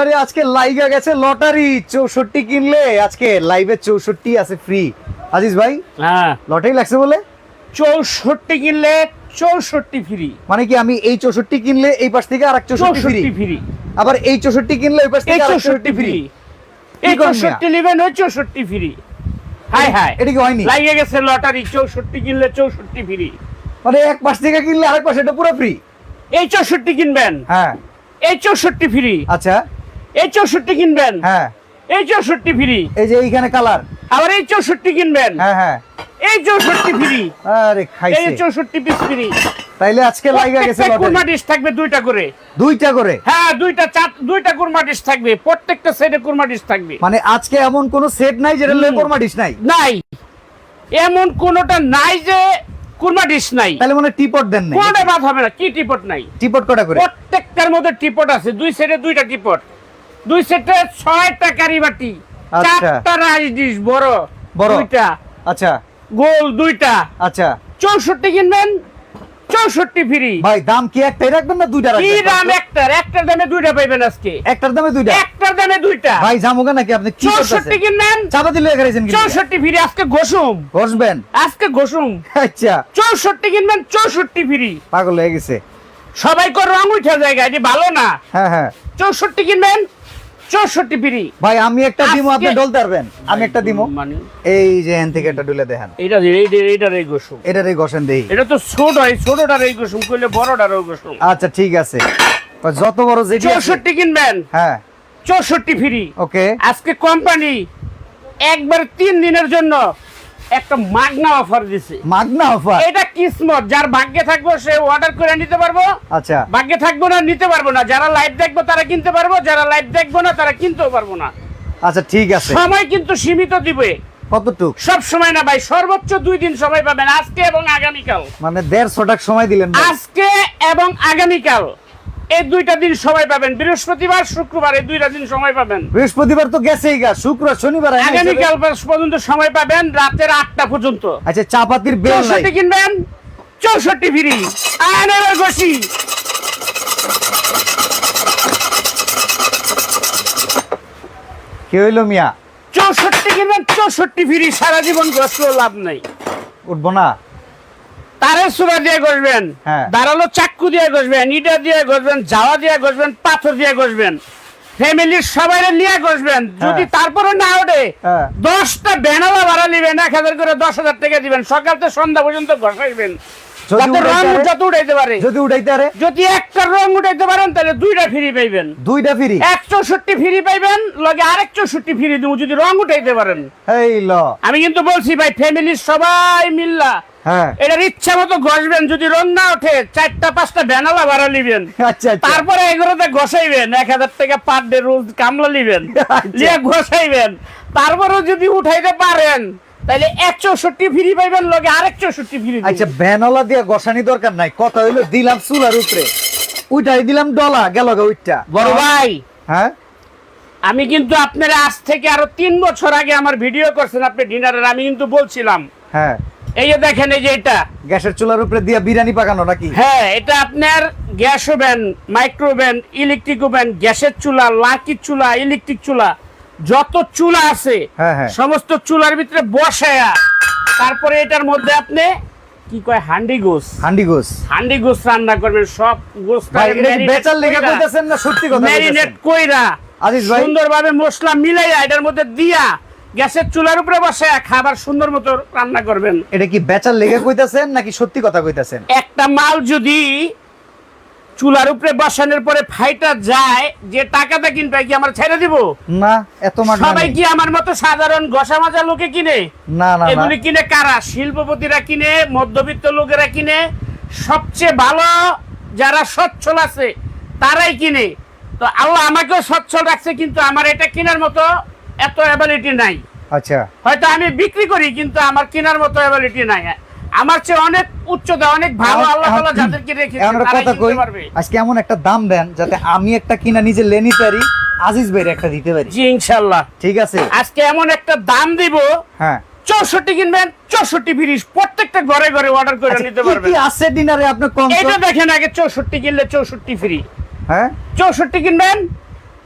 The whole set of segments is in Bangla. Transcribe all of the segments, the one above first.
আরে আজকে লাইগা গেছে লটারি চৌষট্টি কিনলে আজকে লাইভে চৌষট্টি আছে ফ্রি আজিজ ভাই হ্যাঁ। লটারি লাগছে বলে? চৌষট্টি কিনলে চৌষট্টি ফ্রি মানে কি আমি এই চৌষট্টি কিনলে এই পাশ থেকে আর এক চৌষট্টি ফ্রি আবার এই চৌষট্টি কিনলে ওই পাশ থেকে চৌষট্টি ফ্রি এই চৌষট্টি নেবেন ওই চৌষট্টি ফ্রি হাই হাই। এটা কি হয়নি? লাগিয়ে গেছে লটারি চৌষট্টি কিনলে চৌষট্টি ফ্রি মানে এক পাশ থেকে কিনলে আরেক পাশে এটা পুরো ফ্রি এই চৌষট্টি কিনবেন? হ্যাঁ। এই চৌষট্টি ফ্রি আচ্ছা। এই চৌষট্টি কিনবেন? হ্যাঁ। এই চৌষট্টি ফ্রি। এই যে এইখানে কালার। আবার এই চৌষট্টি কিনবেন? হ্যাঁ হ্যাঁ। এই চৌষট্টি ফ্রি। আরে এই চৌষট্টি পিস ফ্রি। তাইলে আজকে গেছে কুরমা ডিশ থাকবে দুইটা করে। দুইটা করে? হ্যাঁ দুইটা চার দুইটা কুরমা ডিশ থাকবে। প্রত্যেকটা সাইডে কুরমা ডিশ থাকবে। মানে আজকে এমন কোন সেট নাই যেটা হুম। লেপর মাটিস নাই? নাই। এমন কোনটা নাই যে কুরমা ডিশ নাই। তাহলে মনে টিপট দেন নাই কোনটা বাদ হবে না। কি টিপট নাই? টিপট কটা করে? প্রত্যেকটার মধ্যে টিপট আছে। দুই সেটে দুইটা টিপট দুই সেটে ছয়টা কারি বাটি আচ্ছা। চারটা রাইস ডিশ বড় বড়। দুইটা। আচ্ছা। গোল দুইটা। আচ্ছা। চৌষট্টি কিনবেন চৌষট্টি ফ্রি। ভাই দাম কি একটাই রাখবেন না দুইটা কি দাম একটার? একটার দামে দুইটা পাইবেন আজকে। একটার দামে দুইটা? একটার দামে দুইটা। ভাই জামুগা নাকি আপনি কি চৌষট্টি কিনবেন চাপা দিলে কি চৌষট্টি ফ্রি আজকে ঘষুম। বসবেন আজকে ঘষুম। আচ্ছা। চৌষট্টি কিনবেন চৌষট্টি ফ্রি। পাগল হয়ে গেছে। সবাই কর রং উঠে জায়গা এটি ভালো না। হ্যাঁ হ্যাঁ। চৌষট্টি কিনবেন চৌষট্টি ফ্রি ভাই আমি একটা দিমো আপনি ডলতে পারবেন। আমি একটা দিমো। মানে এই যে এন থেকে একটা ডুলে দেখেন। এটা এটার এই ঘষুম এটার এই ঘষেন দেই। এটা তো ছোট এই ছোটটার এই ঘষুম করলে বড়টার ওই ঘষুম আচ্ছা ঠিক আছে। যত বড় যে চৌষট্টি কিনবেন। হ্যাঁ। চৌষট্টি ফ্রি। ওকে। আজকে কোম্পানি একবার তিন দিনের জন্য একটা মাগনা অফার দিছে। মাগনা অফার এটা কিসমত যার ভাগ্যে থাকব সে অর্ডার করে নিতে পারব। আচ্ছা। ভাগ্যে থাকব না নিতে পারব না। যারা লাইভ দেখব তারা কিনতে পারব যারা লাইভ দেখব না তারা কিনতেও পারব না। আচ্ছা ঠিক আছে। সময় কিন্তু সীমিত দিবে। কতটুক? সব সময় না ভাই সর্বোচ্চ দুই দিন সময় পাবেন আজকে এবং আগামীকাল। মানে দেড়শো টাকা সময় দিলেন আজকে এবং আগামীকাল। এই দুইটা দিন সময় পাবেন। বৃহস্পতিবার শুক্রবার এই দুইটা দিন সময় পাবেন। বৃহস্পতিবার তো গেছেই গা শুক্র শনিবার আগামীকাল পর্যন্ত সময় পাবেন রাতের আটটা পর্যন্ত। আচ্ছা চাপাতির চৌষট্টি কিনবেন চৌষট্টি ফ্রি। আয়নের ঘষি কি হইল মিয়া? চৌষট্টি কিনবেন চৌষট্টি ফ্রি সারা জীবন ঘষলেও লাভ নেই। উঠবো না। তারের সুরা দিয়ে হ্যাঁ। দাঁড়াল চাক্কু দিয়ে ইটা দিয়ে ঘষবেন জাওয়া দিয়ে পাথর দিয়ে ঘষবেন। ফ্যামিলির সবাই নিয়ে ঘষবেন যদি তারপরে না ওঠে হ্যাঁ। দশটা ব্যানালা ভাড়া নিবেন এক হাজার করে দশ হাজার টাকা দিবেন সকাল থেকে সন্ধ্যা পর্যন্ত ঘষাইবেন। যদি যাতে উঠাইতে পারে? যত উঠাইতে পারে। যদি যদি একটা রং উঠাইতে পারেন তাহলে দুইটা ফ্রি পাইবেন। দুইটা ফ্রি? এক চৌষট্টি ফ্রি পাইবেন লগে আরেক চৌষট্টি ফ্রি দিব যদি রং উঠাইতে পারেন। এই ল আমি কিন্তু বলছি ভাই ফ্যামিলির সবাই মিল্লা হ্যাঁ এটার ইচ্ছা মতো ঘষবেন যদি রং না ওঠে চারটা পাঁচটা ব্যানালা ভাড়া নিবেন তারপরে এগুলোতে ঘষাইবেন এক হাজার টাকা পার ডে রোজ কামলা নিবেন আচ্ছা। নিয়ে ঘষাইবেন। তারপরেও যদি উঠাইতে পারেন তাহলে এক চৌষট্টি ফ্রি পাইবেন লগে আরেক চৌষট্টি ফ্রি আচ্ছা ভ্যানওয়ালা দিয়ে গসানি দরকার নাই। কথা হইল দিলাম চুলার উপরে। উঠাই দিলাম ডলা গেল গা উইটা বড় ভাই হ্যাঁ? আমি কিন্তু আপনার আজ থেকে আরও তিন বছর আগে আমার ভিডিও করছেন আপনি ডিনারের আমি কিন্তু বলছিলাম। হ্যাঁ। এই যে দেখেন এই যে এটা। গ্যাসের চুলার উপরে দিয়া বিরিয়ানি পাকানো নাকি? হ্যাঁ এটা আপনার gas oven micro oven electric oven গ্যাসের চুলা লাকি চুলা ইলেকট্রিক চুলা যত চুলা আছে হ্যাঁ, হ্যাঁ। সমস্ত চুলার ভিতরে বসায়া তারপরে এটার মধ্যে আপনি কি কয় হান্ডি গোস। হান্ডি গোস। হান্ডি গোস রান্না করবেন সব গোস বেচার লেগে কইতাছেন না সত্যি কথা ম্যারিনেট কইরা আজিজ ভাই। সুন্দরভাবে মশলা মিলাইয়া এটার মধ্যে দিয়া গ্যাসের চুলার উপরে বসায়া খাবার সুন্দর মতো রান্না করবেন। এটা কি বেচার লেগে কইতাছেন নাকি সত্যি কথা কইতাছেন? একটা মাল যদি চুলার উপরে বসানোর পরে ফাইটা যায় যে টাকাটা কিনবে কি আমার ছেড়ে দিব? না এত মান সবাই কি আমার মতো সাধারণ ঘষা মাজা লোকে কিনে? না না। এগুলি কিনে কারা? শিল্পপতিরা কিনে মধ্যবিত্ত লোকেরা কিনে। সবচেয়ে ভালো যারা সচ্ছল আছে তারাই কিনে। তো আল্লাহ আমাকেও সচ্ছল রাখছে কিন্তু আমার এটা কেনার মতো এত অ্যাবিলিটি নাই। আচ্ছা। হয়তো আমি বিক্রি করি কিন্তু আমার কেনার মতো অ্যাবিলিটি নাই আমার চেয়ে অনেক উচ্চতা অনেক ভালো আল্লাহ তাআলা যাদেরকে রেখেছে কথা কই আজকে এমন একটা দাম দেন যাতে আমি একটা কিনা নিজে লেনি পারি আজিজ ভাইয়ের একটা দিতে পারি। জি ইনশাল্লাহ ঠিক আছে? আজকে এমন একটা দাম দিব হ্যাঁ। চৌষট্টি কিনবেন চৌষট্টি ফিরিস প্রত্যেকটা ঘরে ঘরে অর্ডার করে আচ্ছা, নিতে পারবেন। কি আছে ডিনারে আপনি কম এটা দেখেন আগে চৌষট্টি কিনলে চৌষট্টি ফ্রি হ্যাঁ। চৌষট্টি কিনবেন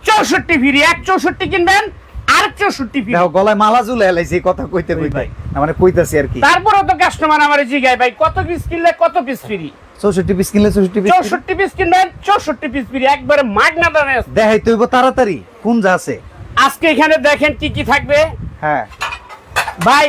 চৌষট্টি ফ্রি এক চৌষট্টি কিনবেন গলায় মালা ঝুলে এলাইছি কথা কইতে। মানে কইতাছি আর কি। তারপরে তো কাস্টমার আমার জিগায় ভাই কত পিস কিনলে কত পিস ফ্রি চৌষট্টি পিস কিনলে চৌষট্টি পিস চৌষট্টি পিস কিনবেন চৌষট্টি পিস ফ্রি একবারে মাগ না। দেখাই তাড়াতাড়ি কোন যা আছে। আজকে এখানে দেখেন কি কি থাকবে? হ্যাঁ। ভাই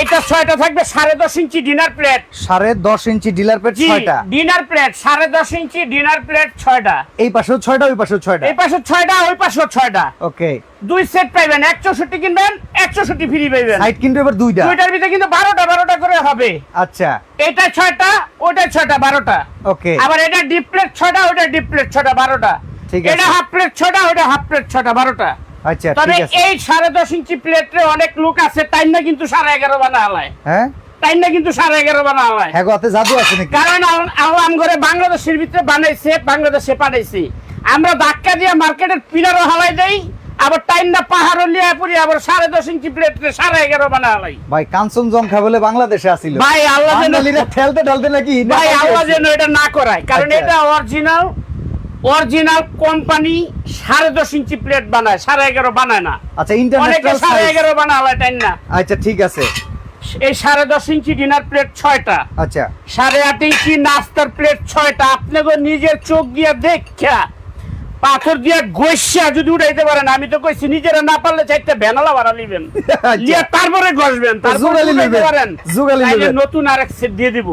এটা ছয়টা থাকবে সাড়ে দশ ইঞ্চি ডিনার প্লেট। সাড়ে দশ ইঞ্চি ডিলার পেট জি ছয়টা। ডিনার প্লেট সাড়ে দশ ইঞ্চি ডিনার প্লেট ছয়টা। এই পাশেও ছয়টা ওই পাশেও ছয়টা। এই পাশে ছয়টা ওই পাশে ছয়টা। ওকে। দুই সেট পাইবেন এক চৌষট্টি কিনবেন এক চৌষট্টি ফ্রি পাইবেন। সাইড কিন্তু এবার দুইটা। দুইটার ভিতরে কিন্তু বারোটা বারোটা করে হবে। আচ্ছা। এটা ছয়টা ওটা ছয়টা বারোটা। ওকে। আবার এটা ডিপ প্লেট ছয়টা ওটা ডিপ প্লেট ছয়টা বারোটা। ঠিক আছে। এটা হাফ প্লেট ছয়টা ওটা হাফ প্লেট ছয়টা বারোটা। আচ্ছা তবে এই সাড়ে দশ ইঞ্চি প্লেটে অনেক লোক আছে তাই না কিন্তু সাড়ে এগারো বানা হালায় হ্যাঁ? তাই না কিন্তু সাড়ে এগারো বানা হালায় হ্যাঁ গো, জাদু আছে নাকি? কারণ আল- করে বাংলাদেশের ভিতরে বানাইছে বাংলাদেশে পাঠাইছি। আমরা ধাক্কা দিয়ে মার্কেটের পিলারও হালাই দেই আবার টাইম না পাহাড় লিয়া পড়ি আবার সাড়ে দশ ইঞ্চি প্লেটে সাড়ে এগারো বানা ভাই বলে বাংলাদেশে আসিল। ভাই আল্লাহ যেন ঠেলতে ঠেলতে নাকি ভাই আল্লাহ আসে। যেন এটা না করায় কারণ আচ্ছা। এটা অরিজিনাল অরিজিনাল কোম্পানি সাড়ে দশ ইঞ্চি প্লেট বানায় সাড়ে এগারো বানায় না। আচ্ছা ইন্টারন্যাশনাল সাড়ে এগারো বানায় টাইম না? আচ্ছা ঠিক আছে। এই সাড়ে দশ ইঞ্চি ডিনার প্লেট ছয়টা। আচ্ছা। সাড়ে আট ইঞ্চি নাস্তার প্লেট ছয়টা। আপনাকে নিজের চোখ দিয়ে দেখা পাথর দিয়ে গৈসা যদি উঠাইতে পারেন আমি তো কইছি নিজেরা না পারলে চাইতে ভ্যানালা ভাড়া নিবেন। আচ্ছা। তারপরে ঘষবেন তারপরে পারেন। নতুন আরেক সেট দিয়ে দিব।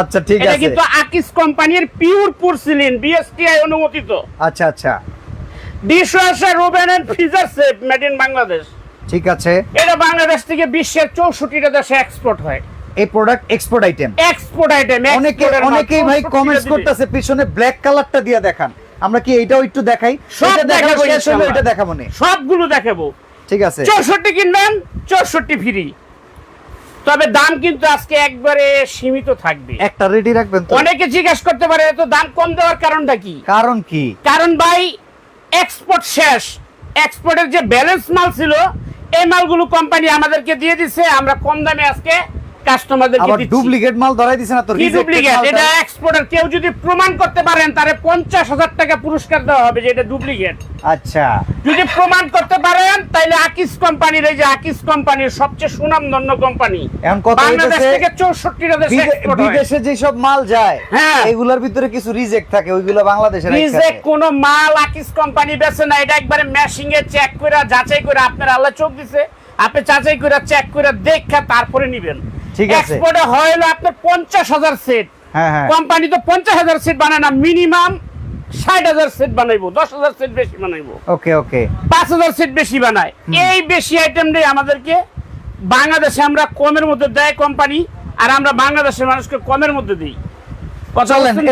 আচ্ছা ঠিক এটা আছে। কিন্তু আকিস কোম্পানির পিওর পোর্সিলিন বিএসটিআই অনুমোদিত। আচ্ছা আচ্ছা। Dishwasher oven and freezer set made in Bangladesh ঠিক আছে। এটা বাংলাদেশ থেকে বিশ্বের চৌষট্টিটা দেশে এক্সপোর্ট হয়। এই product export item export item অনেকে অনেকেই ভাই কমেন্টস করতেছে পিছনে ব্ল্যাক কালারটা দিয়ে দেখান। আমরা কি এইটাও একটু দেখাই? সব দেখাবো। এটা দেখাবো নে। সবগুলো দেখাবো। ঠিক আছে। চৌষট্টি কিনবেন চৌষট্টি ফ্রি তবে দাম কিন্তু আজকে একবারে সীমিত থাকবে। একটা রেডি রাখবেন অনেকে জিজ্ঞেস করতে পারে তো দাম কম দেওয়ার কারণটা কি? কারণ কি? কারণ ভাই এক্সপোর্ট শেষ। এক্সপোর্টের যে ব্যালেন্স মাল ছিল এই মালগুলো কোম্পানি আমাদেরকে দিয়ে দিছে। আমরা কম দামে আজকে কাস্টমারদেরকে ডুপ্লিকেট মাল ধরাই দিছে না কি ডুপ্লিকেট এটা এক্সপোর্টার কেউ যদি প্রমাণ করতে পারেন তারে পঞ্চাশ হাজার টাকা পুরস্কার দেওয়া হবে যে এটা ডুপ্লিকেট আচ্ছা। যদি প্রমাণ করতে পারেন তাহলে আকিস কোম্পানির এই যে আকিস কোম্পানির সবচেয়ে সুনামধন্য কোম্পানি এখন কথা বাংলাদেশ থেকে চৌষট্টিটা দেশে বিদে- export। বিদেশে যেসব মাল যায় হ্যাঁ। এগুলোর ভিতরে কিছু রিজেক্ট থাকে ওইগুলো বাংলাদেশে নিজে কোনো মাল আকিস কোম্পানি বেচে না এটা একবারে মেশিং এ চেক করে যাচাই করে আপনার আল্লাহ চোখ দিছে। আপনি যাচাই করে চেক করে দেখে তারপরে নিবেন। ঠিক আছে। এক্সপোর্টে হয় হলো আপনার পঞ্চাশ হাজার সেট হ্যাঁ হ্যাঁ। কোম্পানি তো পঞ্চাশ হাজার সেট বানায় না মিনিমাম ষাট হাজার সেট বানাইবো দশ হাজার সেট বেশি বানাইবো। ওকে ওকে। পাঁচ হাজার সেট বেশি বানায়। এই বেশি আইটেম দিয়ে আমাদেরকে বাংলাদেশে আমরা কমের মধ্যে দেয় কোম্পানি আর আমরা বাংলাদেশের মানুষকে কমের মধ্যে দিই।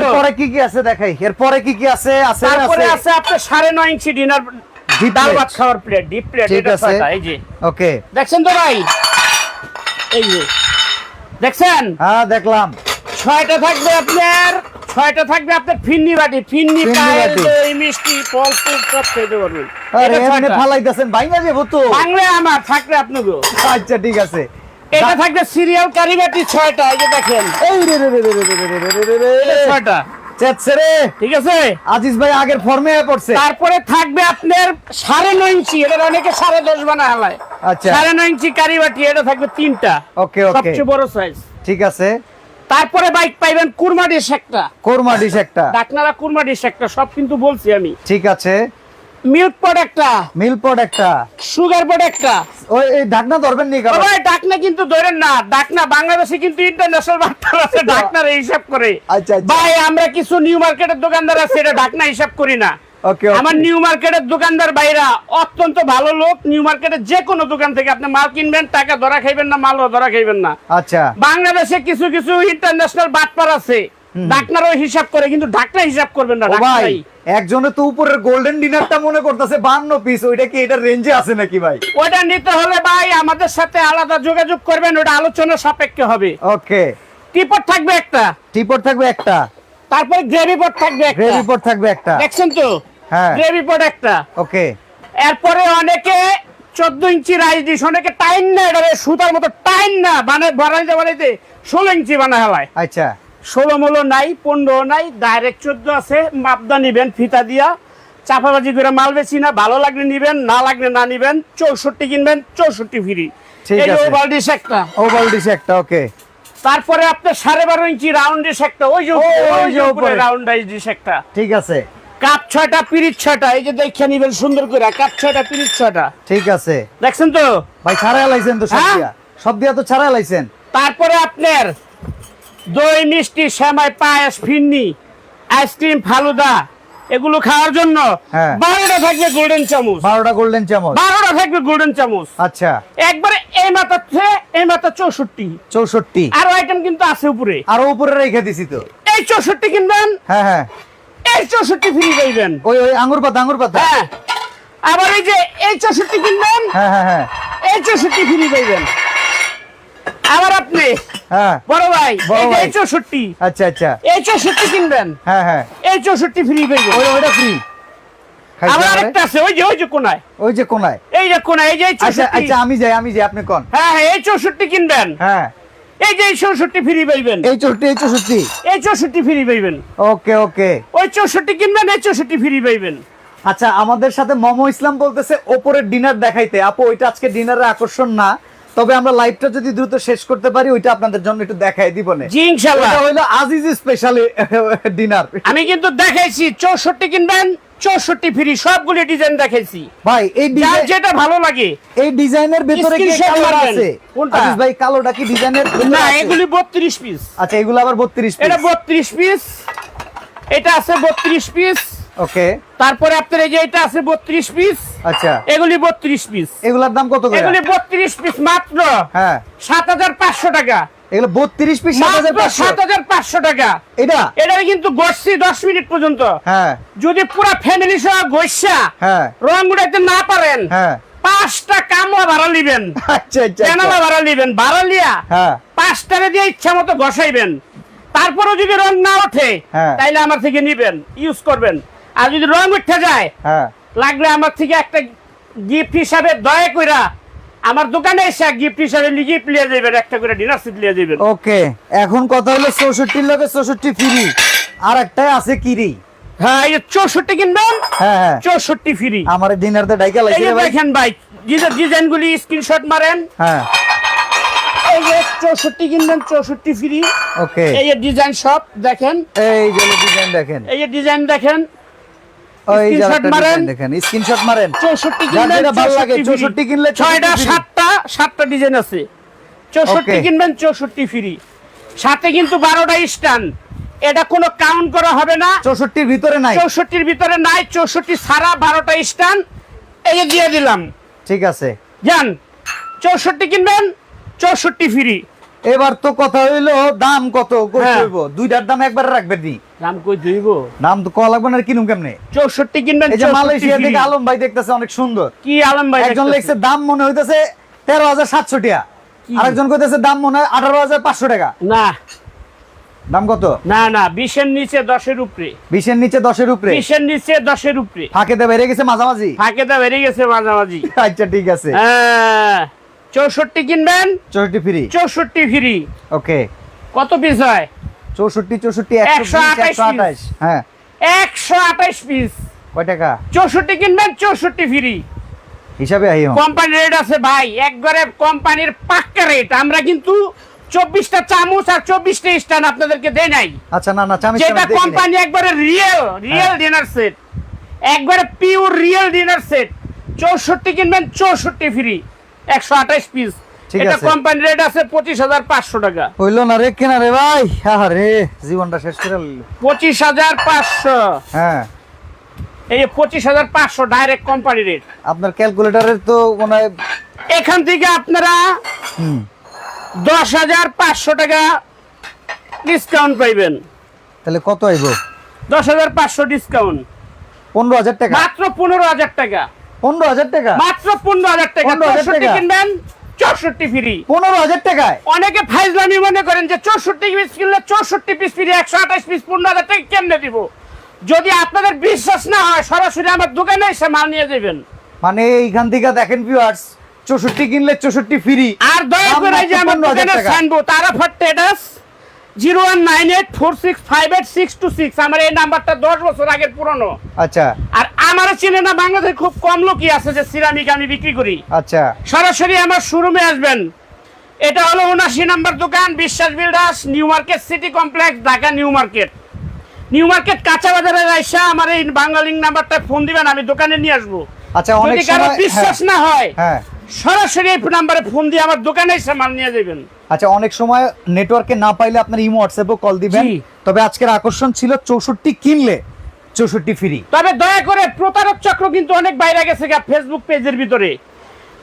এরপরে কি কি আছে দেখাই? এরপরে কি কি আছে? আছে তারপরে আছে? আপনার সাড়ে নয় ইঞ্চি ডিনার ডাল ভাত খাওয়ার প্লেট ডিপ প্লেট ঠিক আছে। এই যে। ওকে। দেখছেন তো ভাই? এই যে। দেখছেন হ্যাঁ দেখলাম ছয়টা থাকবে আপনার ছয়টা থাকবে আপনার ফিন্নি বাটি ফিন্নি পায়েল দই মিষ্টি ফল ফুল সব খেতে পারবেন আরে এমনি। ফালাইতেছেন ভাইঙ্গা যাব তো বাংলা আমার থাকবে আপনাকে আচ্ছা ঠিক আছে এটা থাকবে সিরিয়াল কারিবাটি ছয়টা এই যে দেখেন এই রে রে রে রে রে রে রে ছয়টা চেতছে রে। ঠিক আছে? আজিজ ভাই আগের ফর্মে পড়ছে। তারপরে থাকবে আপনার সাড়ে নয় ইঞ্চি এটা অনেকে সাড়ে দশ বানা হালায়। আচ্ছা। সাড়ে নয় ইঞ্চি কারিবাটি এটা থাকবে তিনটা। ওকে ওকে। সবচেয়ে বড় সাইজ ঠিক আছে। তারপরে বাইক পাইবেন কুরমা ডিশ একটা। কুরমা ডিশ একটা। ডাকনারা কুরমা ডিশ একটা সব কিন্তু বলছি আমি। ঠিক আছে। মিল্ক মিলপট একটা। সুগার পট একটা। ওই এই ঢাকনা ধরবেন নি কারণ ভাই ডাকনা কিন্তু ধরেন না ডাকনা বাংলাদেশে কিন্তু ইন্টারন্যাশনাল আছে ডাকনার হিসাব করে। আচ্ছা, আচ্ছা। ভাই আমরা কিছু নিউ মার্কেটের দোকানদার আছে এটা ডাকনা হিসাব করি না। ওকে আমার নিউ মার্কেটের দোকানদার ভাইরা অত্যন্ত ভালো লোক নিউ মার্কেটের যে কোনো দোকান থেকে আপনি মাল কিনবেন টাকা ধরা খাইবেন না মালও ধরা খাইবেন না। আচ্ছা। বাংলাদেশে কিছু কিছু ইন্টারন্যাশনাল বাটপার আছে। ডাকনারও হিসাব করে কিন্তু ডাকনা হিসাব করবেন না ভাই একজনে তো উপরের গোল্ডেন ডিনারটা মনে করতেছে বান্ন পিস ওইটা কি এটা রেঞ্জে আছে নাকি ভাই? ওটা নিতে হলে ভাই আমাদের সাথে আলাদা যোগাযোগ করবেন ওটা আলোচনা সাপেক্ষে হবে। ওকে। টিপট থাকবে একটা। টিপট থাকবে একটা। তারপরে গ্রেভি পট থাকবে একটা। গ্রেভি পট থাকবে একটা। দেখছেন তো? হ্যাঁ। গ্রেভি পট একটা। ওকে। এরপরে অনেকে চোদ্দ ইঞ্চি রাইস ডিশ অনেকে টাইম না এটা সুতার মতো টাইম না বানাই বানাইতে বানাইতে ষোলো ইঞ্চি বানা হয় আচ্ছা। ষোলো মলো নাই পনেরো নাই ডাইরেক্ট চোদ্দ আছে মাপদা নিবেন ফিতা দিয়া। চাপাবাজি করে মাল বেশি না ভালো লাগলে নিবেন না লাগলে না নিবেন চৌষট্টি কিনবেন চৌষট্টি ফ্রি। ঠিক এই যে আছে। ওভাল ডিশ একটা। ওভাল ডিশ একটা ওকে। তারপরে আপনার সাড়ে বারো ইঞ্চি রাউন্ড ডিশ একটা ওই যে। রাউন্ড ডিশ একটা। ঠিক আছে। কাপ ছয়টা পিরিচ ছয়টা এই যে দেখে নিবেন সুন্দর করে কাপ ছয়টা পিরিচ ছয়টা। ঠিক আছে। দেখছেন তো? ভাই ছাড়া লাইছেন তো সব হ্যাঁ? দিয়া। সব দিয়া তো ছাড়া লাইছেন। তারপরে আপনার দই মিষ্টি সেমাই পায়েস ফিন্নি আইসক্রিম ফালুদা এগুলো খাওয়ার জন্য হ্যাঁ। বারোটা থাকবে গোল্ডেন চামচ। বারোটা গোল্ডেন চামচ। বারোটা থাকবে গোল্ডেন চামচ। আচ্ছা। একবারে এই মাথা থেকে এই মাথা চৌষট্টি। চৌষট্টি। আরও আইটেম কিন্তু আছে উপরে। আরও উপরে রেখে দিছি তো। এই চৌষট্টি কিনবেন? হ্যাঁ হ্যাঁ। এই চৌষট্টি ফ্রি পাইবেন। ওই ওই আঙ্গুর পাতা আঙ্গুর পাতা। হ্যাঁ। আবার এই যে এই চৌষট্টি কিনবেন? হ্যাঁ হ্যাঁ হ্যাঁ। এই চৌষট্টি ফ্রি পাইবেন। আবার আপনি? হ্যাঁ। বড় ভাই এই যে। এই চৌষট্টি। আচ্ছা আচ্ছা। এই চৌষট্টি কিনবেন? হ্যাঁ হ্যাঁ। এই চৌষট্টি ফ্রি পাইবেন ওই ওইটা ফ্রি আবার আরেকটা আছে ওই যে ওই যে কোনায়। ওই যে কোনায়। এই যে কোনায় এই যে আচ্ছা চৌষট্টি। আচ্ছা আমি যাই আমি যাই আপনি কোন? হ্যাঁ হ্যাঁ এই চৌষট্টি কিনবেন। হ্যাঁ। এই যে চৌষট্টি ফ্রি পাইবেন এই চৌষট্টি এই চৌষট্টি। এই চৌষট্টি ফ্রি পাইবেন ওকে ওকে। ওই চৌষট্টি কিনবেন এই চৌষট্টি ফ্রি পাইবেন আচ্ছা আমাদের সাথে মমো ইসলাম বলতেছে ওপরের ডিনার দেখাইতে। আপু ওইটা আজকে ডিনারের আকর্ষণ না। তবে আমরা লাইভটা যদি দ্রুত শেষ করতে পারি ওইটা আপনাদের জন্য একটু দেখাই দিব না। জি ইনশাল্লাহ। এটা হইল আজিজ স্পেশাল ডিনার আমি কিন্তু দেখাইছি চৌষট্টি কিনবেন চৌষট্টি ফ্রি সবগুলি ডিজাইন দেখাইছি। ভাই এই ডিজাইন যেটা ভালো লাগে এই ডিজাইনের ভিতরে কি কালার আছে। কোনটা? আজিজ ভাই কালোটা কি ডিজাইনের না এগুলি বত্রিশ পিস আচ্ছা এগুলো আবার 32 পিস এটা পিস বত্রিশ পিস এটা আছে বত্রিশ পিস ওকে তারপরে আপনার এই যে এটা আছে বত্রিশ পিস আচ্ছা। এগুলি বত্রিশ পিস এগুলোর দাম কত করে? এগুলি বত্রিশ পিস মাত্র। হ্যাঁ। সাত হাজার পাঁচশো টাকা। এগুলো 32 পিস মাত্র 7500 হাজার পাঁচশো। টাকা। এটা? এটা কিন্তু গড়ছি দশ মিনিট পর্যন্ত। হ্যাঁ। যদি পুরো ফ্যামিলি সহ গসা হ্যাঁ। রং উড়াইতে না পারেন হ্যাঁ। পাঁচটা কামলা ভাড়া নিবেন। আচ্ছা আচ্ছা আচ্ছা। ভাড়া নিবেন ভাড়া লিয়া হ্যাঁ। পাঁচটারে দিয়ে ইচ্ছা মতো ঘষাইবেন। তারপরেও যদি রং না ওঠে হ্যাঁ। তাইলে আমার থেকে নিবেন ইউজ করবেন। আর যদি রং উঠে যায় হ্যাঁ। লাগলে আমার থেকে একটা গিফট হিসাবে দয়া কইরা আমার দোকানে এসে গিফট হিসাবে গিফট লিয়ে যাবেন একটা করে ডিনার সেট লিয়ে যাবেন ওকে এখন কথা হলো 64 লগে 64 ফ্রি আর একটাই আছে কিরি। হ্যাঁ এই চৌষট্টি কিনবেন হ্যাঁ হ্যাঁ। চৌষট্টি ফ্রি আমার ডিনারতে ডাইকা এই লাগছে যে ভাই। দেখেন ভাই ডিজাইন গুলি স্ক্রিনশট মারেন হ্যাঁ। এই যে চৌষট্টি কিনবেন চৌষট্টি ফ্রি ওকে। এই যে ডিজাইন সব দেখেন। এই যে ডিজাইন দেখেন। এই যে ডিজাইন দেখেন মারেন। দেখেন স্ক্রিনশট মারেন। কিনবেন ভালো লাগে, 64 64 কিনলে 64 ডিজাইন আছে. কিনবেন ফ্রি। সাথে কিন্তু এটা কোনো কাউন্ট করা হবে না। 64 এর ভিতরে নাই। চৌষট্টির ভিতরে নাই চৌষট্টি সারা বারোটা স্টান এই দিয়ে দিলাম। ঠিক আছে। যান চৌষট্টি কিনবেন চৌষট্টি ফ্রি। এবার তো কথা হইল দাম কত? কই হ্যাঁ। কইব? দুইটার দাম একবার রাখবেন নি দাম কই দাম তো লাগবে না কিনুম কেমনে? চৌষট্টি কিনবেন এই যে মালয়েশিয়া থেকে আলম ভাই দেখতেছে অনেক সুন্দর। কি আলম ভাই একজন? লিখছে দাম মনে হইতেছে তেরো হাজার সাতশো টাকা। আরেকজন কইতেছে দাম মনে হয় আঠারো হাজার পাঁচশো টাকা। না। দাম কত? না না বিশের নিচে দশের উপরে। বিশের নিচে দশের উপরে? বিশের নিচে দশের উপরে। ফাঁকে দে বেড়ে গেছে মাঝামাঝি। ফাঁকে তো বেরিয়ে গেছে মাঝামাঝি। আচ্ছা ঠিক আছে। হ্যাঁ, চৌষট্টি কিনবেন? চৌষট্টি ফ্রি। চৌষট্টি ফ্রি। ওকে। কত পিস হয়? চৌষট্টি চৌষট্টি একশো বিশ, 128 একশো আঠাশ। হ্যাঁ। একশো আঠাইশ পিস কয় টাকা? চৌষট্টি কিনবেন চৌষট্টি ফ্রি। হিসাবে আই কোম্পানি রেট আছে ভাই একবারে কোম্পানির পাক্কা রেট আমরা কিন্তু চব্বিশটা চামচ আর চব্বিশটা স্ট্যান্ড আপনাদেরকে দেয় নাই। আচ্ছা না না চামিচ যেটা। কোম্পানি একবারে রিয়েল রিয়েল ডিনার সেট একবারে পিওর রিয়েল ডিনার সেট চৌষট্টি কিনবেন চৌষট্টি ফ্রি। একশো আঠাইশ পিস এটা। কোম্পানি রেট আছে পঁচিশ হাজার পাঁচশো টাকা। হইল না রে কেনা রে ভাই। আরে জীবনটা শেষ করে পঁচিশ হাজার পাঁচশো। হ্যাঁ। এই পঁচিশ হাজার পাঁচশো ডাইরেক্ট কোম্পানি রেট আপনার ক্যালকুলেটরের তো মনে হয় এখান থেকে আপনারা দশ হাজার পাঁচশো টাকা ডিসকাউন্ট পাইবেন। তাহলে কত আইব? দশ হাজার পাঁচশো ডিসকাউন্ট পনেরো হাজার টাকা। মাত্র পনেরো হাজার টাকা। পনেরো হাজার টাকা। মাত্র পনেরো হাজার টাকা। চৌষট্টি কিনবেন চৌষট্টি ফ্রি। পনেরো হাজার টাকায়। অনেকে ফাইজলামি মনে করেন যে চৌষট্টি পিস কিনলে চৌষট্টি পিস ফিরে একশো আঠাশ পিস পনেরো হাজার টাকা কেমনে দিব? যদি আপনাদের বিশ্বাস না হয় সরাসরি আমার দোকানে এসে মাল নিয়ে যাবেন। মানে এইখান থেকে দেখেন ভিউয়ার্স চৌষট্টি কিনলে চৌষট্টি ফ্রি আর দয়া করে যে আমার দোকানে তারা ফট্টেটাস zero one nine eight four six five eight six two six. আমার এই নাম্বারটা দশ বছর আগের পুরনো। আচ্ছা। আর আমার চেনে না বাংলাদেশে খুব কম লোকই আছে যে সিরামিক আমি বিক্রি করি। আচ্ছা। সরাসরি আমার শোরুমে আসবেন। এটা হলো উনাশি নাম্বার দোকান Biswas builders new market city complex Dhaka new market. New market কাঁচা বাজারের আইসা আমার এই বাংলালিং নাম্বারটা ফোন দিবেন আমি দোকানে নিয়ে আসব। আচ্ছা অনেক যদি কারও বিশ্বাস হ্যাঁ, না হয় হ্যাঁ। সরাসরি এই নাম্বারে ফোন দিয়ে আমার দোকানে এসে মাল নিয়ে যাবেন। আচ্ছা অনেক সময় নেটওয়ার্কে না পাইলে আপনার ইমো হোয়াটসঅ্যাপেও কল দিবেন। তবে আজকের আকর্ষণ ছিল চৌষট্টি কিনলে চৌষট্টি ফ্রি তবে দয়া করে প্রতারক চক্র কিন্তু অনেক বাইরে গেছে ফেসবুক পেজের ভিতরে।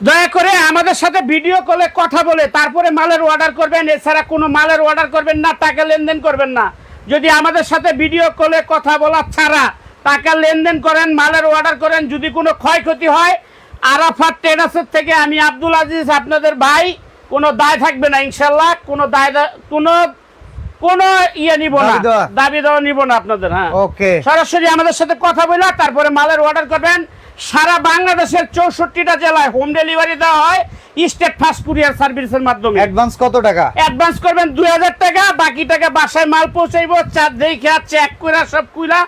দয়া করে আমাদের সাথে ভিডিও কলে কথা বলে তারপরে মালের অর্ডার করবেন। এছাড়া কোনো মালের অর্ডার করবেন না টাকা লেনদেন করবেন না। যদি আমাদের সাথে ভিডিও কলে কথা বলা ছাড়া টাকা লেনদেন করেন মালের অর্ডার করেন যদি কোনো ক্ষয়ক্ষতি হয় আরাফাত ট্রেডার্সের থেকে আমি আব্দুল আজিজ আপনাদের ভাই কোনো দায় থাকবে না ইনশাল্লাহ কোনো দায় কোনো কোনো ইয়ে নিব না। দাবি দেওয়া? দাবি দেওয়া নিব না আপনাদের হ্যাঁ। ওকে। সরাসরি আমাদের সাথে কথা বলে তারপরে মালের অর্ডার করবেন। সারা বাংলাদেশের চৌষট্টিটা জেলায় হোম ডেলিভারি দেওয়া হয় স্টেট ফাস্ট কুরিয়ার সার্ভিসের মাধ্যমে। অ্যাডভান্স কত টাকা? অ্যাডভান্স করবেন দুই হাজার টাকা বাকি টাকা বাসায় মাল পৌঁছাইবো চার দেখে চেক করে সব কুইলা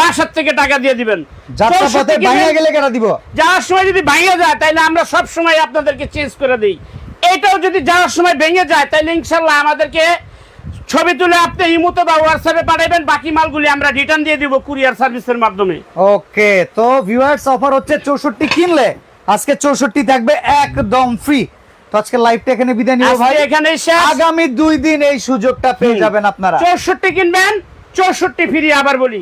বাসার থেকে টাকা দিয়ে দিবেন। যাত্রা পথে 64 কিনবেন, বাইরে গেলে কেটা দিব? যাওয়ার সময় যদি ভেঙে যায় তাহলে আমরা সব সময় আপনাদেরকে চেঞ্জ করে দিই। এটাও যদি যাওয়ার সময় ভেঙে যায় তাহলে ইনশাল্লাহ আমাদেরকে ছবি তুলে আপনি ইমুতে বা হোয়াটসঅ্যাপে পাঠাবেন বাকি মালগুলি আমরা রিটার্ন দিয়ে দিব কুরিয়ার সার্ভিসের মাধ্যমে। ওকে তো ভিউয়ার্স অফার হচ্ছে চৌষট্টি কিনলে আজকে চৌষট্টি থাকবে একদম ফ্রি তো আজকে লাইভটা এখানে বিদায় নিব ভাই। এখানে আগামী দুই দিন এই সুযোগটা পেয়ে যাবেন আপনারা। চৌষট্টি কিনবেন চৌষট্টি ফ্রি আবার বলি।